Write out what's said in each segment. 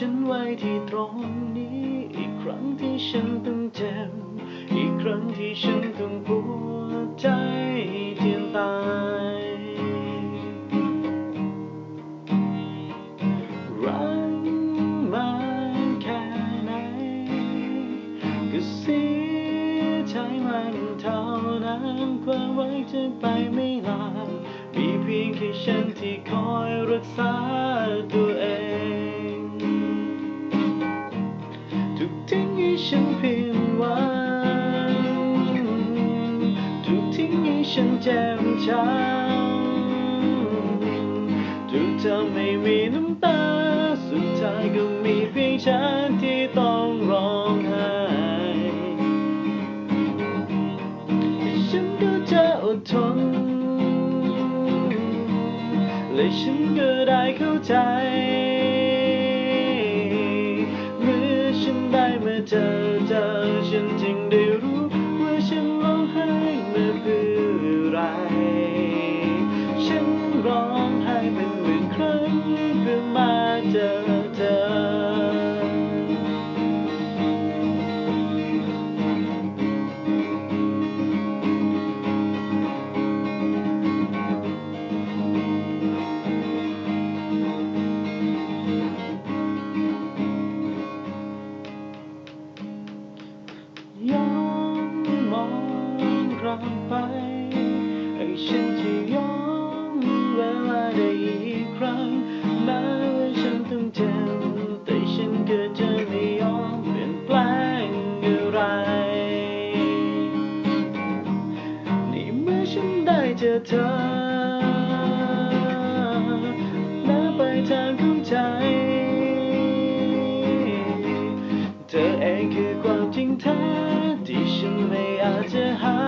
ฉันไว้ที่ตรงนี้ อีกครั้งที่ฉันต้องเจ็บ อีกครั้งที่ฉันต้องปวดใจเจียนตาย รักมันแค่ไหน ก็เสียใจมันเท่านั้นความไว้จะไปไม่ลามีเพียงแค่ฉันที่คอยรักษาตัวเอง ฉันเจ็บช้ำทุกทำให้มีน้ำตา สุดท้ายก็มีเพียงฉันที่ต้องร้องไห้ฉันก็จะอดทน และฉันก็ได้เข้าใจ เมื่อฉันได้มาเจอเจอฉันจึงได้ ม เจอเธอและไปทางของใจ เธอเองคือความจริงแท้ที่ฉันไม่อาจจะหา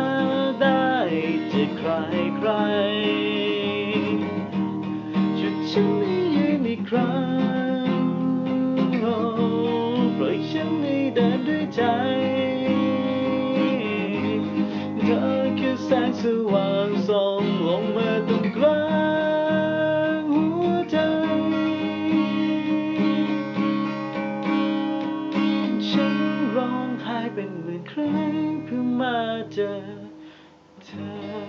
ได้จากใครใครจุดฉันให้ยืนอีกครั้งโปล่อยฉันให้เดินด้วยใจ เธอคือแสงสว่าง ส่องลงมาตรงกลางหัวใจ ฉันร้องไห้เป็นหมื่นครั้งเพื่อมาเจอเธอ